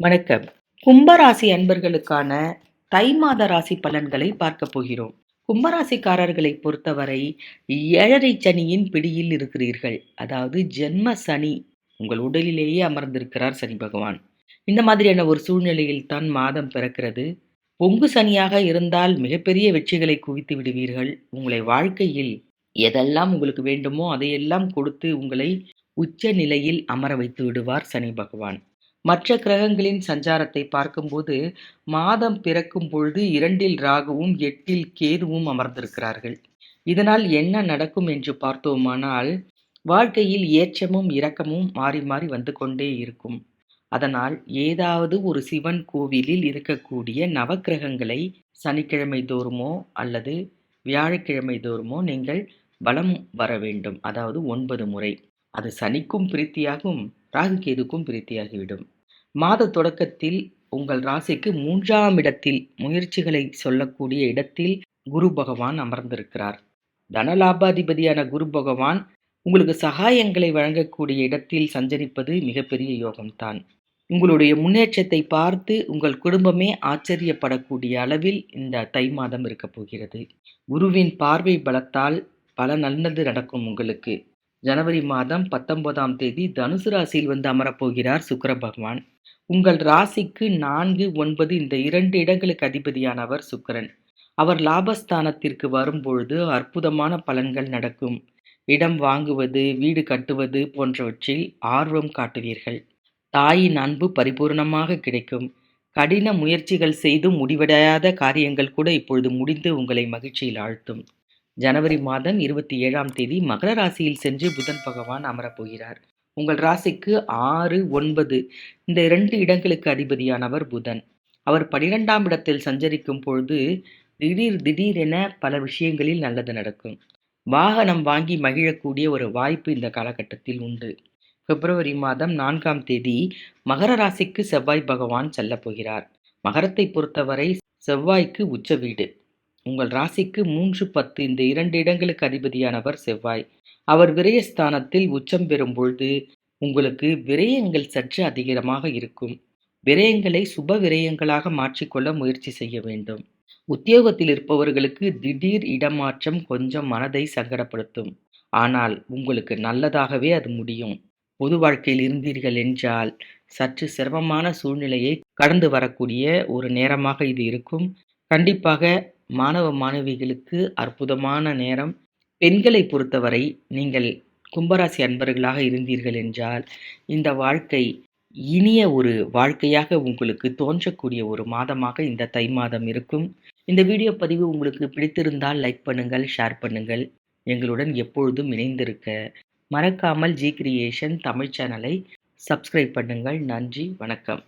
வணக்கம். கும்பராசி அன்பர்களுக்கான தை மாத ராசி பலன்களை பார்க்க போகிறோம். கும்பராசிக்காரர்களை பொறுத்தவரை ஏழரை சனியின் பிடியில் இருக்கிறீர்கள். அதாவது ஜென்ம சனி உங்கள் உடலிலேயே அமர்ந்திருக்கிறார் சனி பகவான். இந்த மாதிரியான ஒரு சூழ்நிலையில் தான் மாதம் பிறக்கிறது. பொங்கு சனியாக இருந்தால் மிகப்பெரிய வெற்றிகளை குவித்து விடுவீர்கள். உங்களை வாழ்க்கையில் எதெல்லாம் உங்களுக்கு வேண்டுமோ அதையெல்லாம் கொடுத்து உங்களை உச்ச நிலையில் அமர வைத்து விடுவார் சனி பகவான். மற்ற கிரகங்களின் சஞ்சாரத்தை பார்க்கும்போது மாதம் பிறக்கும் பொழுது இரண்டில் ராகுவும் எட்டில் கேதுவும் அமர்ந்திருக்கிறார்கள். இதனால் என்ன நடக்கும் என்று பார்த்தோமானால் வாழ்க்கையில் ஏற்றமும் இரக்கமும் மாறி மாறி வந்து கொண்டே இருக்கும். அதனால் ஏதாவது ஒரு சிவன் கோவிலில் இருக்கக்கூடிய நவக்கிரகங்களை சனிக்கிழமை தோறுமோ அல்லது வியாழக்கிழமை தோறுமோ நீங்கள் வலம் வர வேண்டும். அதாவது ஒன்பது முறை. அது சனிக்கும் பிரீத்தியாகும் ராகு கேதுக்கும் பிரீத்தியாகிவிடும். மாத தொடக்கத்தில் உங்கள் ராசிக்கு மூன்றாம் இடத்தில் முயற்சிகளை சொல்லக்கூடிய இடத்தில் குரு பகவான் அமர்ந்திருக்கிறார். தனலாபாதிபதியான குரு பகவான் உங்களுக்கு சகாயங்களை வழங்கக்கூடிய இடத்தில் சஞ்சரிப்பது மிகப்பெரிய யோகம்தான். உங்களுடைய முன்னேற்றத்தை பார்த்து உங்கள் குடும்பமே ஆச்சரியப்படக்கூடிய அளவில் இந்த தை மாதம் இருக்கப் போகிறது. குருவின் பார்வை பலத்தால் பல நல்லது நடக்கும் உங்களுக்கு. ஜனவரி மாதம் பத்தொன்பதாம் தேதி தனுசு ராசியில் வந்து அமரப்போகிறார் சுக்கர பகவான். உங்கள் ராசிக்கு நான்கு ஒன்பது இந்த இரண்டு இடங்களுக்கு அதிபதியானவர் சுக்கரன். அவர் லாபஸ்தானத்திற்கு வரும்பொழுது அற்புதமான பலன்கள் நடக்கும். இடம் வாங்குவது வீடு கட்டுவது போன்றவற்றில் ஆர்வம் காட்டுவீர்கள். தாயின் அன்பு பரிபூர்ணமாக கிடைக்கும். கடின முயற்சிகள் செய்து முடிவடையாத காரியங்கள் கூட இப்பொழுது முடிந்து உங்களை மகிழ்ச்சியில் ஆழ்த்தும். ஜனவரி மாதம் இருபத்தி ஏழாம் தேதி மகர ராசியில் சென்று புதன் பகவான் அமரப்போகிறார். உங்கள் ராசிக்கு ஆறு ஒன்பது இந்த இரண்டு இடங்களுக்கு அதிபதியானவர் புதன். அவர் பனிரெண்டாம் இடத்தில் சஞ்சரிக்கும் பொழுது திடீர் திடீரென பல விஷயங்களில் நல்லது நடக்கும். வாகனம் வாங்கி மகிழக்கூடிய ஒரு வாய்ப்பு இந்த காலகட்டத்தில் உண்டு. பிப்ரவரி மாதம் நான்காம் தேதி மகர ராசிக்கு செவ்வாய் பகவான் செல்லப் போகிறார் மகரத்தை பொறுத்தவரை செவ்வாய்க்கு உச்ச வீடு. உங்கள் ராசிக்கு மூன்று பத்து இந்த இரண்டு இடங்களுக்கு அதிபதியானவர் செவ்வாய். அவர் விரயஸ்தானத்தில் உச்சம் பெறும் பொழுது உங்களுக்கு விரயங்கள் சற்று அதிகமாக இருக்கும். விரயங்களை சுப விரயங்களாக மாற்றிக்கொள்ள முயற்சி செய்ய வேண்டும். உத்தியோகத்தில் இருப்பவர்களுக்கு திடீர் இடமாற்றம் கொஞ்சம் மனதை சங்கடப்படுத்தும். ஆனால் உங்களுக்கு நல்லதாகவே அது முடியும். பொது வாழ்க்கையில் இருந்தீர்கள் என்றால் சற்று சிரமமான சூழ்நிலையை கடந்து வரக்கூடிய ஒரு நேரமாக இது இருக்கும். கண்டிப்பாக மாணவ மாணவிகளுக்கு அற்புதமான நேரம். பெண்களை பொறுத்தவரை நீங்கள் கும்பராசி அன்பர்களாக இருந்தீர்கள் என்றால் இந்த வாழ்க்கை இனிய ஒரு வாழ்க்கையாக உங்களுக்கு தோன்றக்கூடிய ஒரு மாதமாக இந்த தை மாதம் இருக்கும். இந்த வீடியோ பதிவு உங்களுக்கு பிடித்திருந்தால் லைக் பண்ணுங்கள் ஷேர் பண்ணுங்கள். எங்களுடன் எப்பொழுதும் இணைந்திருக்க மறக்காமல் ஜி கிரியேஷன் தமிழ் சேனலை சப்ஸ்கிரைப் பண்ணுங்கள். நன்றி வணக்கம்.